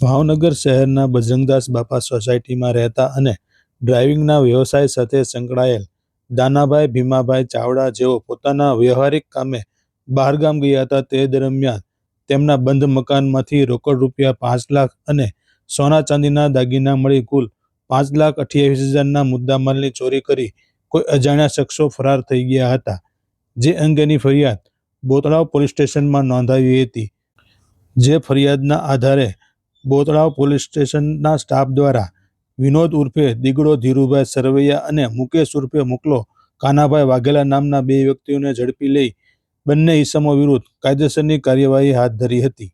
ભાવનગર શહેરના બજરંગદાસ બાપા સોસાયટીમાં રહેતા અને ડ્રાઇવિંગના વ્યવસાય સાથે સંકળાયેલ દાનાભાઈ ભીમાભાઈ ચાવડા જેઓ પોતાના વ્યવહારિક કામે બહારગામ ગયા હતા તે દરમિયાન તેમના બંધ મકાનમાંથી રોકડ રૂપિયા પાંચ લાખ અને સોના ચાંદીના દાગીના મળી કુલ પાંચ લાખ અઠ્યાવીસ હજારના મુદ્દામાલની ચોરી કરી કોઈ અજાણ્યા શખ્સો ફરાર થઈ ગયા હતા, જે અંગેની ફરિયાદ બોતળાવ પોલીસ સ્ટેશનમાં નોંધાવી હતી, જે ફરિયાદના આધારે બોતળાવ પોલીસ સ્ટેશનના સ્ટાફ દ્વારા વિનોદ ઉર્ફે દીગડો ધીરુભાઈ સરવૈયા અને મુકેશ ઉર્ફે મુકલો કાનાભાઈ વાઘેલા નામના બે વ્યક્તિઓને ઝડપી લઈ બંને ઇસમો વિરુદ્ધ કાયદેસરની કાર્યવાહી હાથ ધરી હતી.